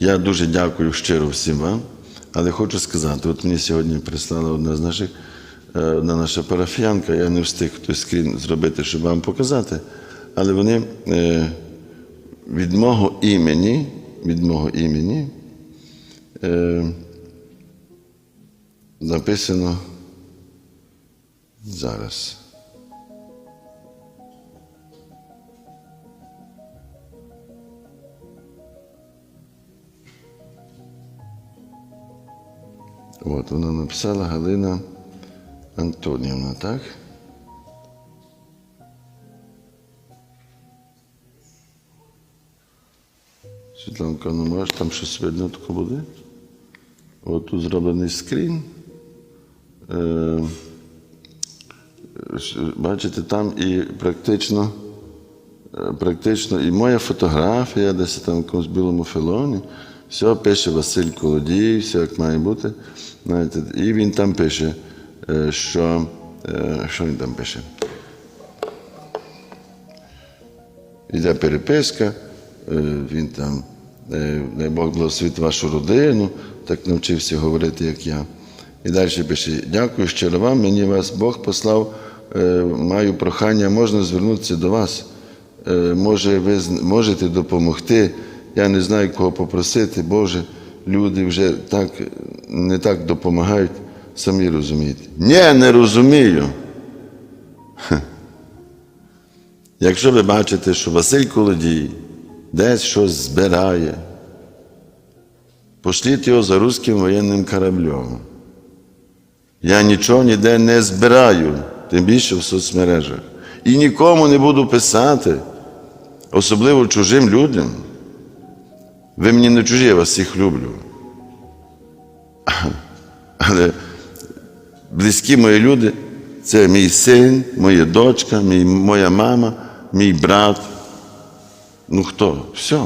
Я дуже дякую щиро всім вам, але хочу сказати, от мені сьогодні прислала одна з наших, е, одна наша парафіянка, я не встиг той скрін зробити, щоб вам показати, але вони е, від мого імені, від мого імені е, написано зараз. От вона написала Галина Антонівна, так? Світланка, ну може там щось видно таке буде? От тут зроблений скрін. Е, бачите, там і практично, е, практично і моя фотографія, десь там в якомусь білому філоні. Все пише Василь Колодій, все як має бути. Знаєте, і він там пише, е, що, е, що він там пише? Іде переписка, е, він там, дай Бог благословить вашу родину, так навчився говорити, як я. І далі пише: дякую щиро вам, мені вас Бог послав, маю прохання, можна звернутися до вас. Може, ви можете допомогти. Я не знаю, кого попросити. Боже, люди вже так, не так допомагають, самі розумієте. Ні, не розумію. Якщо ви бачите, що Василь Колодій десь щось збирає, пошліть його за руським воєнним кораблем. Я нічого ніде не збираю, тим більше в соцмережах. І нікому не буду писати, особливо чужим людям. Ви мені не чужі, я вас всіх люблю. Але близькі мої люди це мій син, моя дочка, мій, моя мама, мій брат. Ну хто? Все.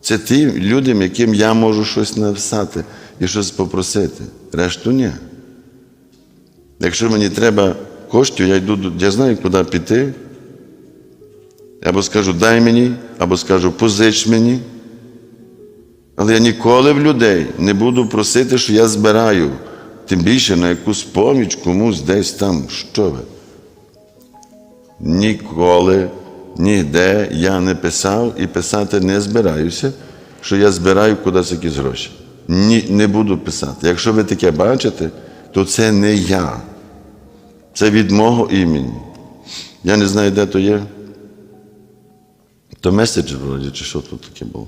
Це ті людям, яким я можу щось написати і щось попросити. Решту ні. Якщо мені треба коштів, я йду, я знаю, куди піти. Або скажу дай мені, або скажу позич мені. Але я ніколи в людей не буду просити, що я збираю, тим більше на якусь поміч комусь десь там. Що ви? Ніколи, ніде я не писав і писати не збираюся, що я збираю кудись якісь гроші. Ні, не буду писати. Якщо ви таке бачите, то це не я. Це від мого імені. Я не знаю, де то є. То меседж вроді, чи що тут таке було.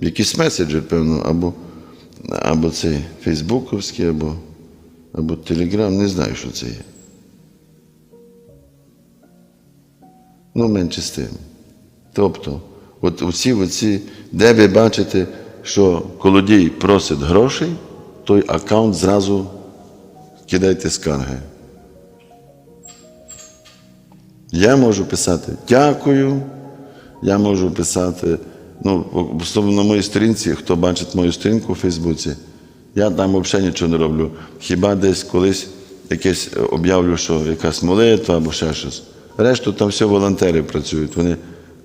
Якийсь меседжер, певно, або, або цей фейсбуковський, або, або телеграм, не знаю, що це є. Ну, менше з тим. Тобто, от усі оці, де ви бачите, що колодій просить грошей, той аккаунт зразу кидайте скарги. Я можу писати дякую, я можу писати, ну, основному на моїй сторінці, хто бачить мою сторінку у Фейсбуці, я там взагалі нічого не роблю. Хіба десь колись якесь е, об'явлю, що якась молитва або ще щось. Решту там все волонтери працюють. Вони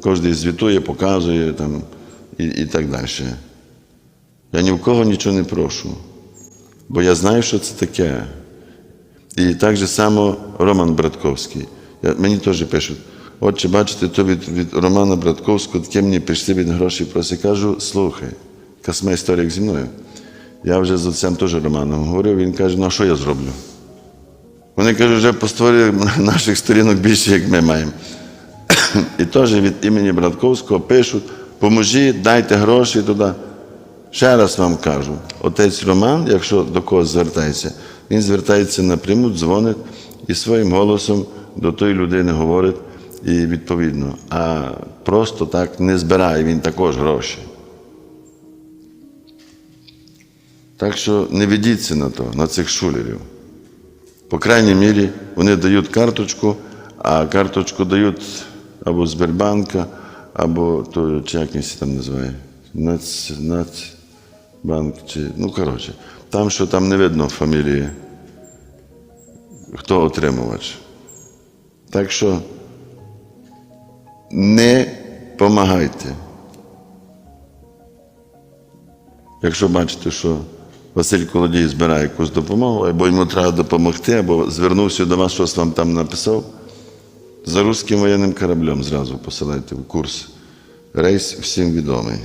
кожен звітує, показує там, і, і так далі. Я ні в кого нічого не прошу, бо я знаю, що це таке. І так же само Роман Братковський. Я, мені теж пишуть, отче, бачите, то від, від Романа Братковського таке мені прийшли від грошей просить. Кажу, слухай, яка сама історія зі мною. Я вже з отцем теж Романом говорив, він каже, ну а що я зроблю? Вони кажуть, вже по створі наших сторінок більше, як ми маємо. І теж від імені Братковського пишуть, поможіть, дайте гроші туди. Ще раз вам кажу, отець Роман, якщо до когось звертається, він звертається напряму, дзвонить і своїм голосом до тої людини говорить і відповідно. А просто так не збирає він також гроші. Так що не ведіться на то, на цих шулерів. По крайній мірі, вони дають карточку, а карточку дають або Сбербанка, або то, чи як він се там називає, Нац, Нацбанк, чи, ну коротше, там, що там не видно фамілії, хто отримувач. Так що не помагайте. Якщо бачите, що Василь Колодій збирає якусь допомогу, або йому треба допомогти, або звернувся до вас, щось вам там написав, за руським воєнним кораблем зразу посилайте в курс. Рейс всім відомий.